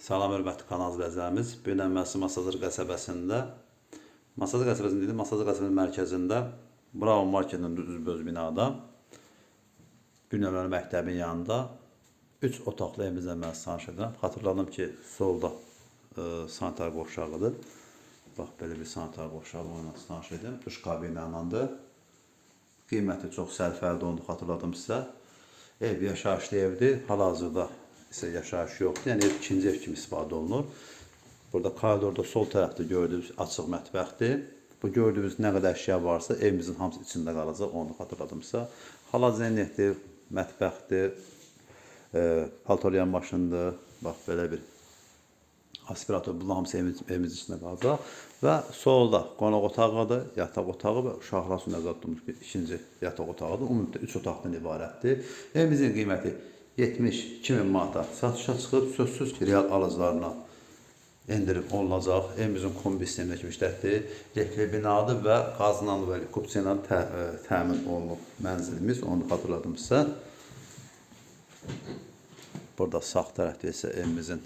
Salam hörmətli kanal izləyicilərimiz. Bu gün əməsi Masazır qəsəbəsində Masazır qəsəbəsində dedim, Masazır qəsəbəsinin mərkəzində Bravo Marketin üzböz binada nömrəli məktəbin yanında 3 otaqlı evimizlə mən tanış edirəm. Xatırladım ki, solda e, sanitar qovşağıdır. Bax belə bir sanitar qovşağı onunla tanış edim. Duş kabinanındır. Qiyməti çox sərfəli onu xatırladım sizə. Ev yaşayışlı evdir. Hal-hazırda isə yaşayış yoxdur. Yəni ev ikinci ev kimi istifadə olunur. Burada koridorda sol tərəfdə gördüyünüz açıq mətbəxdir. Bu gördüyünüz nə qədər əşya varsa evimizin hamısı içində qalacaq. Onu xatırladım sizə. Hal-hazırda mətbəxdir, e, paltoryan maşındır. Bax belə bir aspirator bunlar hamısı evimiz, evimiz içində qalacaq. Və solda qonaq otağıdır, yataq otağı və uşaqlar üçün nəzərdə tutulmuş ikinci yataq otağıdır. Ümumiyyətlə 3 otaqdan ibarətdir. Evimizin qiyməti 72 min manata satışa çıxıb, sözsüz real alıcılarına endirim olunacaq. Evimizin kombi sistemindəki müştəhdir. Rekli binadır və qazınan və kupçina tə, ə, təmin olunub mənzilimiz. Onu xatırladım sizə. Burada sağ tərəfdə isə evimizin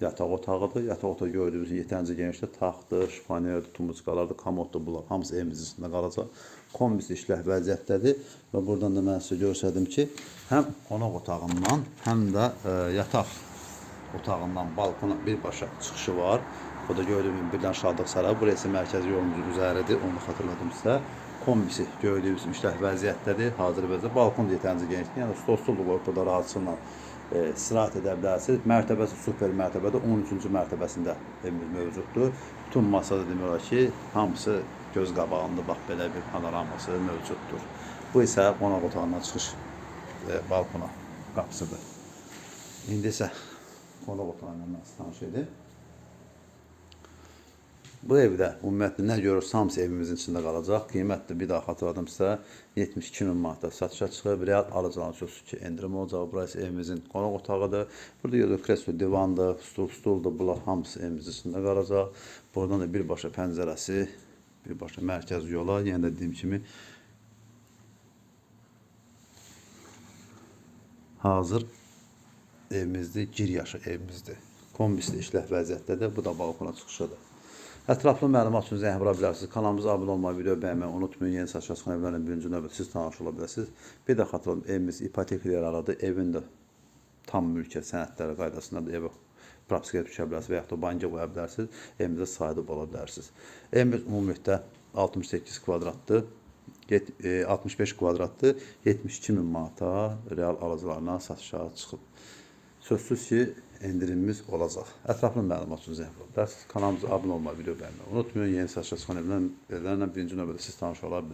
yataq otağıdır. Yataq otağı gördüyünüz yetərincə genişdə taxtdır, şifaniyerdir, tumuçkalardır, komoddur bunlar hamısı evimizin içində qalacaq. Kombisi işləh vəziyyətdədir və buradan da mən sizə göstərdim ki, həm qonaq otağından, həm də ə, yataq otağından balkona birbaşa çıxışı var. Bu da gördüyünüz birdən Şadlıq Sarayı. Burası mərkəzi yolumuzun üzəridir. Onu xatırladım sizə. Kombisi gördüyünüz işləh vəziyyətdədir. Hazır vəziyyətdə. Balkon da yetərincə genişdir. Yəni stol stol var burada rahatçılıqla e, istirahət edə bilərsiniz. Mərtəbəsi super mərtəbədə 13-cü mərtəbəsində evimiz mövcuddur. Bütün masada demək ki, hamısı göz qabağında bax belə bir panoraması mövcuddur. Bu isə qonaq otağından çıxış e, balkona qapısıdır. İndi isə qonaq otağından tanış edim. Bu evdə ümumiyyətlə nə görürsə hamısı evimizin içində qalacaq. Qiymət də bir daha xatırladım sizə 72 min manata satışa çıxıb. Real alıcıların sözü ki, endirim olacaq. Burası evimizin qonaq otağıdır. Burada görülür kreslo, divandır, stul, stuldur. Bunlar hamısı evimizin içində qalacaq. Buradan da birbaşa pəncərəsi, birbaşa mərkəz yola, yenə də dediyim kimi hazır evimizdir, gir yaşı evimizdir. Kombisi də işləh vəziyyətdədir. Bu da balkona çıxışıdır. Ətraflı məlumat üçün zəng vura bilərsiniz. Kanalımıza abunə olmayı, video bəyənməyi unutmayın. Yeni saçma çıxan evlərlə birinci növbədə siz tanış ola bilərsiniz. Bir də xatırladım, evimiz ipotek ilə yaralıdır. Evin də tam mülkiyyət sənədləri qaydasında da evə propiskaya düşə bilərsiniz və yaxud da banka qoya bilərsiniz. Evimizə sahib ola bilərsiniz. Evimiz ümumilikdə 68 kvadratdır. Yet- e, 65 kvadratdır. 72 min manata real alıcılarına satışa çıxıb. Sözsüz ki, endirimimiz olacaq. Ətraflı məlumat üçün vura bilərsiniz. Kanalımıza abunə olmayı, video bəyənməyi unutmayın. Yeni satışa çıxan evlərlə, birinci növbədə siz tanış ola.